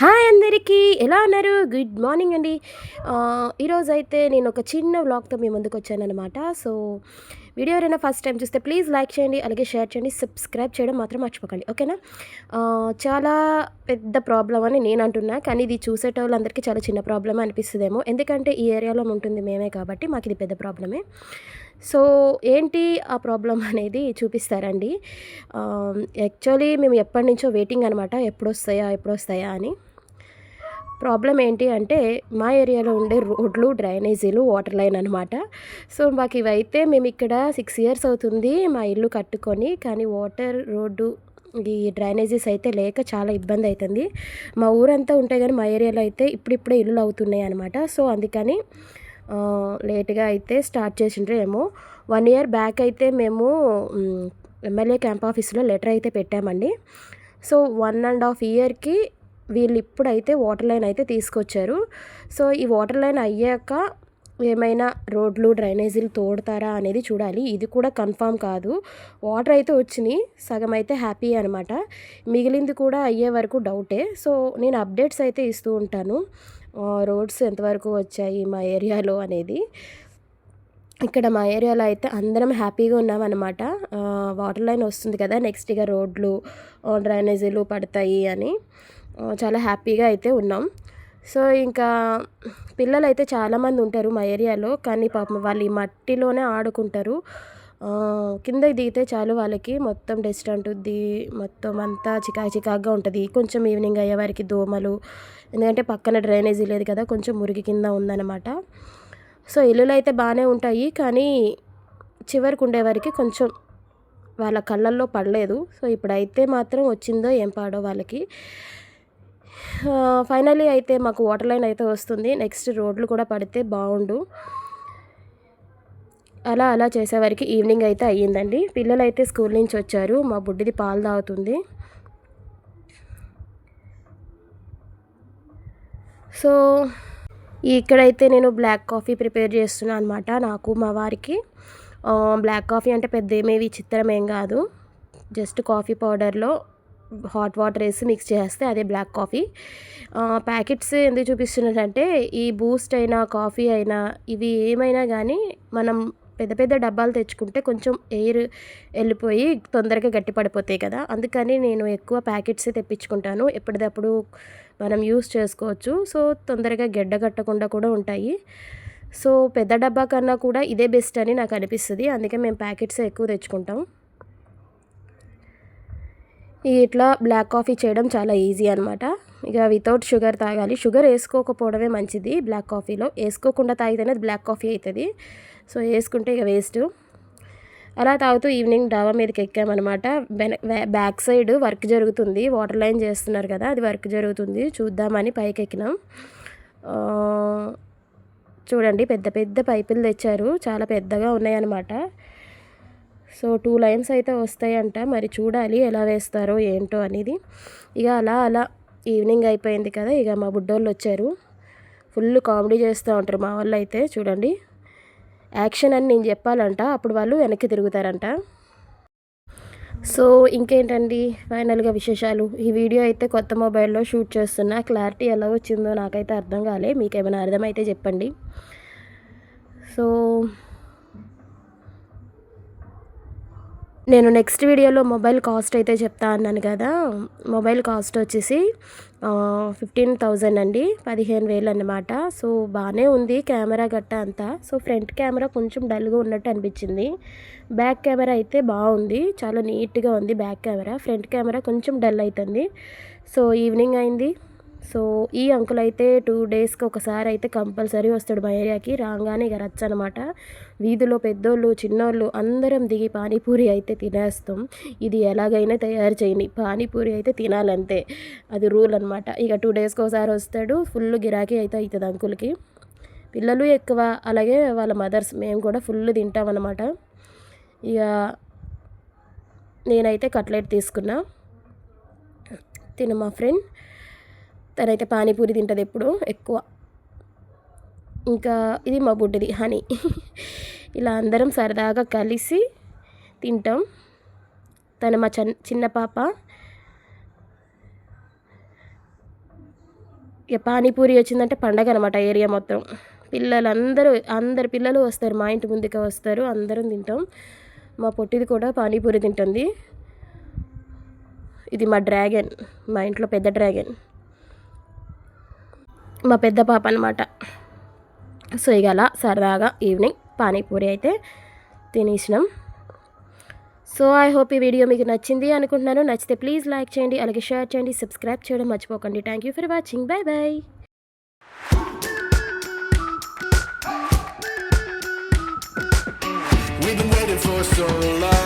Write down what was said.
Hi అందరికీ ఎలా ఉన్నారు? గుడ్ మార్నింగ్ అండి. ఈరోజు అయితే నేను ఒక చిన్న వ్లాగ్తో మీ ముందుకు వచ్చానమాట సో వీడియో ఎవరైనా ఫస్ట్ టైం చూస్తే ప్లీజ్ లైక్ చేయండి అలాగే షేర్ చేయండి సబ్స్క్రైబ్ చేయడం మాత్రం మర్చిపోకండి ఓకేనా? చాలా పెద్ద ప్రాబ్లం అని నేను అంటున్నా కానీ ఇది చూసేటోళ్ళందరికీ చాలా చిన్న ప్రాబ్లమే అనిపిస్తుందేమో. ఎందుకంటే ఈ ఏరియాలో ఉంటుంది మేమే కాబట్టి మాకు ఇది పెద్ద ప్రాబ్లమే. సో ఏంటి ఆ ప్రాబ్లం అనేది చూపిస్తారండి. యాక్చువల్లీ మేము ఎప్పటి నుంచో వెయిటింగ్ అనమాట ఎప్పుడు వస్తాయా ఎప్పుడు వస్తాయా అని. ప్రాబ్లం ఏంటి అంటే మా ఏరియాలో ఉండే రోడ్లు డ్రైనేజీలు వాటర్ లైన్ అనమాట సో మాకు ఇవైతే మేము ఇక్కడ సిక్స్ ఇయర్స్ అవుతుంది మా ఇల్లు కట్టుకొని కానీ వాటర్ రోడ్డు ఈ డ్రైనేజెస్ అయితే లేక చాలా ఇబ్బంది అవుతుంది మా ఊరంతా ఉంటాయి కానీ మా ఏరియాలో అయితే ఇప్పుడిప్పుడే ఇల్లులు అవుతున్నాయి అనమాట సో అందుకని లేట్గా అయితే స్టార్ట్ చేసిండ్రు ఏమో. వన్ ఇయర్ బ్యాక్ అయితే మేము ఎమ్మెల్యే క్యాంప్ ఆఫీస్లో లెటర్ అయితే పెట్టామండి. సో వన్ అండ్ హాఫ్ ఇయర్కి వీళ్ళు ఇప్పుడైతే వాటర్ లైన్ అయితే తీసుకొచ్చారు. సో ఈ వాటర్ లైన్ అయ్యాక ఏమైనా రోడ్లు డ్రైనేజీలు తోడతారా అనేది చూడాలి. ఇది కూడా కన్ఫామ్ కాదు. వాటర్ అయితే వచ్చినాయి. సగం అయితే హ్యాపీ అనమాట మిగిలింది కూడా అయ్యే వరకు డౌటే. సో నేను అప్డేట్స్ అయితే ఇస్తూ ఉంటాను. రోడ్స్ ఎంతవరకు వచ్చాయి మా ఏరియాలో అనేది. ఇక్కడ మా ఏరియాలో అయితే అందరం హ్యాపీగా ఉన్నామన్నమాట వాటర్ లైన్ వస్తుంది కదా నెక్స్ట్ ఇక రోడ్లు డ్రైనేజీలు పడతాయి అని. చాలా హ్యాపీగా అయితే ఉన్నాం. సో ఇంకా పిల్లలు అయితే చాలామంది ఉంటారు మా ఏరియాలో కానీ పాపం వాళ్ళు ఈ మట్టిలోనే ఆడుకుంటారు. కిందకి దిగితే చాలు వాళ్ళకి మొత్తం డస్ట్ అంటుద్ది మొత్తం అంతా చికాకు చికాకుగా ఉంటుంది. కొంచెం ఈవినింగ్ అయ్యే వారికి దోమలు ఎందుకంటే పక్కన డ్రైనేజీ లేదు కదా కొంచెం మురికి కింద ఉందన్నమాట. సో ఇల్లులు అయితే బాగానే ఉంటాయి కానీ చివరికి ఉండేవారికి కొంచెం వాళ్ళ కళ్ళల్లో పడలేదు. సో ఇప్పుడైతే మాత్రం వచ్చిందో ఏం పాడో వాళ్ళకి. ఫైనలీ అయితే మాకు వాటర్ లైన్ అయితే వస్తుంది. నెక్స్ట్ రోడ్లు కూడా పడితే బాగుండు. అలా అలా చేసేవారికి ఈవినింగ్ అయితే అయ్యిందండి. పిల్లలు అయితే స్కూల్ నుంచి వచ్చారు. మా బుడ్డిది పాలు తాగుతుంది. సో ఇక్కడైతే నేను బ్లాక్ కాఫీ ప్రిపేర్ చేస్తున్నాను అనమాట నాకు మా వారికి. బ్లాక్ కాఫీ అంటే పెద్ద ఏమేవి చిత్రం ఏం కాదు జస్ట్ కాఫీ పౌడర్లో హాట్ వాటర్ వేసి మిక్స్ చేస్తే అదే బ్లాక్ కాఫీ. ప్యాకెట్స్ ఎందుకు చూపిస్తున్నారంటే ఈ బూస్ట్ అయినా కాఫీ అయినా ఇవి ఏమైనా కానీ మనం పెద్ద పెద్ద డబ్బాలు తెచ్చుకుంటే కొంచెం ఎయిర్ వెళ్ళిపోయి తొందరగా గట్టి పడిపోతాయి కదా. అందుకని నేను ఎక్కువ ప్యాకెట్స్ తెప్పించుకుంటాను. ఎప్పటిదప్పుడు మనం యూస్ చేసుకోవచ్చు. సో తొందరగా గెడ్డ కట్టకుండా కూడా ఉంటాయి. సో పెద్ద డబ్బా కన్నా కూడా ఇదే బెస్ట్ అని నాకు అనిపిస్తుంది. అందుకే మేము ప్యాకెట్స్ ఎక్కువ తెచ్చుకుంటాం. ఇట్లా బ్లాక్ కాఫీ చేయడం చాలా ఈజీ అనమాట ఇక వితౌట్ షుగర్ తాగాలి. షుగర్ వేసుకోకపోవడమే మంచిది. బ్లాక్ కాఫీలో వేసుకోకుండా తాగితేనే అది బ్లాక్ కాఫీ అవుతుంది సో వేసుకుంటే ఇక వేస్ట్ అలా తాగుతూ ఈవినింగ్ డాబా మీదకి ఎక్కామన్నమాట. బెన- బ్యా- బ్యాక్ సైడ్ వర్క్ జరుగుతుంది. వాటర్ లైన్ చేస్తున్నారు కదా అది వర్క్ జరుగుతుంది. చూద్దామని పైకి ఎక్కినాం. చూడండి పెద్ద పెద్ద పైపులు తెచ్చారు. చాలా పెద్దగా ఉన్నాయన్నమాట. సో టూ లైన్స్ అయితే వస్తాయంట. మరి చూడాలి ఎలా వేస్తారో ఏంటో అనేది. ఇక అలా అలా ఈవినింగ్ అయిపోయింది కదా ఇక మా బుడ్డోళ్ళు వచ్చారు. ఫుల్ కామెడీ చేస్తూ ఉంటారు మా వాళ్ళు అయితే చూడండి. యాక్షన్ అని నేను చెప్పాలంట అప్పుడు వాళ్ళు వెనక్కి తిరుగుతారంట. సో ఇంకేంటండి ఫైనల్గా విశేషాలు? ఈ వీడియో అయితే కొత్త మొబైల్లో షూట్ చేస్తున్నా క్లారిటీ ఎలా వచ్చిందో నాకైతే అర్థం కాలే మీకు ఏమైనా అర్థమైతే చెప్పండి. సో నేను నెక్స్ట్ వీడియోలో మొబైల్ కాస్ట్ అయితే చెప్తా అన్నాను కదా. మొబైల్ కాస్ట్ వచ్చేసి ఫిఫ్టీన్ థౌజండ్ అండి. పదిహేను వేలు అన్నమాట. సో బాగానే ఉంది కెమెరా గట్ట అంతా. సో ఫ్రంట్ కెమెరా కొంచెం డల్గా ఉన్నట్టు అనిపించింది. బ్యాక్ కెమెరా అయితే బాగుంది. చాలా నీట్గా ఉంది బ్యాక్ కెమెరా ఫ్రంట్ కెమెరా కొంచెం డల్ అవుతుంది సో ఈవినింగ్ అయింది. సో ఈ అంకుల్ అయితే టూ డేస్కి ఒకసారి అయితే కంపల్సరీ వస్తాడు మా ఏరియాకి రాగానే ఇక రచ్చ అనమాట. వీధిలో పెద్దోళ్ళు చిన్నోళ్ళు అందరం దిగి పానీపూరి అయితే తినేస్తాం. ఇది ఎలాగైనా తయారు చేయని పానీపూరి అయితే తినాలంతే. అది రూల్ అనమాట. ఇక టూ డేస్కి ఒకసారి వస్తాడు. ఫుల్ గిరాకీ అయితే అవుతుంది అంకుల్కి. పిల్లలు ఎక్కువ అలాగే వాళ్ళ మదర్స్ మేము కూడా ఫుల్ తింటాం అనమాట. ఇక నేనైతే కట్లెట్ తీసుకున్నా. తిను మా ఫ్రెండ్. తనైతే పానీపూరి తింటుంది ఎప్పుడు ఎక్కువ. ఇంకా ఇది మా బుడ్డిది హనీ. ఇలా అందరం సరదాగా కలిసి తింటాం. తను మా చిన్న చిన్న పాప. ఇక పానీపూరి వచ్చిందంటే పండగ అనమాట ఏరియా మొత్తం. పిల్లలందరూ అందరు పిల్లలు వస్తారు మా ఇంటి ముందుకే వస్తారు అందరం తింటాం. మా పొట్టిది కూడా పానీపూరి తింటుంది. ఇది మా డ్రాగన్ మా ఇంట్లో పెద్ద డ్రాగన్. మా పెద్ద పాప అనమాట సో ఇక అలా సరదాగా ఈవినింగ్ పానీపూరి అయితే తినేసినాం. సో ఐ హోప్ ఈ వీడియో మీకు నచ్చింది అనుకుంటున్నాను. నచ్చితే ప్లీజ్ లైక్ చేయండి అలాగే షేర్ చేయండి సబ్స్క్రైబ్ చేయడం మర్చిపోకండి. Thank you for watching bye bye for so